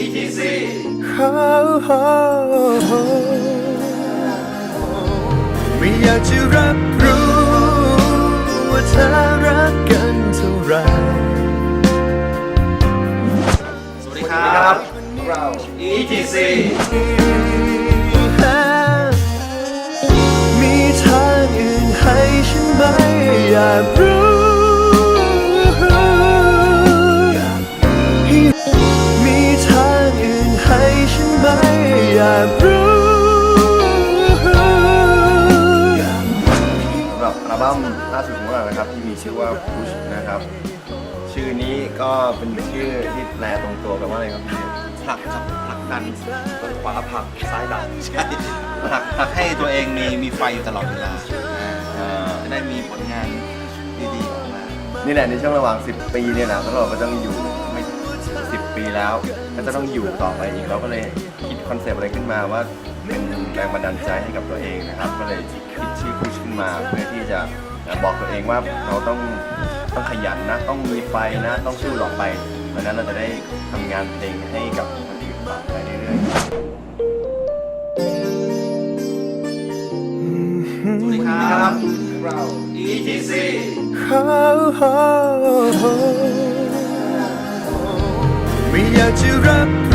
ETC ไม่อยากจะรับรู้ว่าเธอรักกันเท่าไหรสวัสดีครับเรา ETC มีทางอื่นให้ฉันไหมอยา มล่าสุดของเรานะครับที่มีชื่อว่า Push นะครับ ชื่อนี้ก็เป็นชื่อที่แปลตรงตัวแปลว่าอะไรครับพี่ผลักครับผลักดันขวาผลักซ้ายดันใช่ผลักผลักให้ตัวเองมีมีไฟอยู่ตลอดเวลาอ่าจะได้มีผลงานดีๆออกมานี่แหละในช่วงระหว่าง 10 ปีเนี่ยนะแล้วเราก็ต้องอยู่ไม่10 ปีแล้วก็จะต้องอยู่ต่อไปอีกเราก็เลยคิดคอนเซปต์อะไรขึ้นมาว่าเป็นแรงบันดาลใจให้กับตัวเองนะครับ ก็เลยคิดชื่อ Push ขึ้นมาเพื่อที่จะบอกตัวเองว่าเราต้องต้องขยันนะ ต้องมีไฟนะ ต้องสู้ต่อไปเพราะฉะนั้นเราจะได้ทำงานเพลงให้กับคนอื่นต่อไปเรื่อยๆสวัสดีครับเรา ETC ไม่อยากจะรับ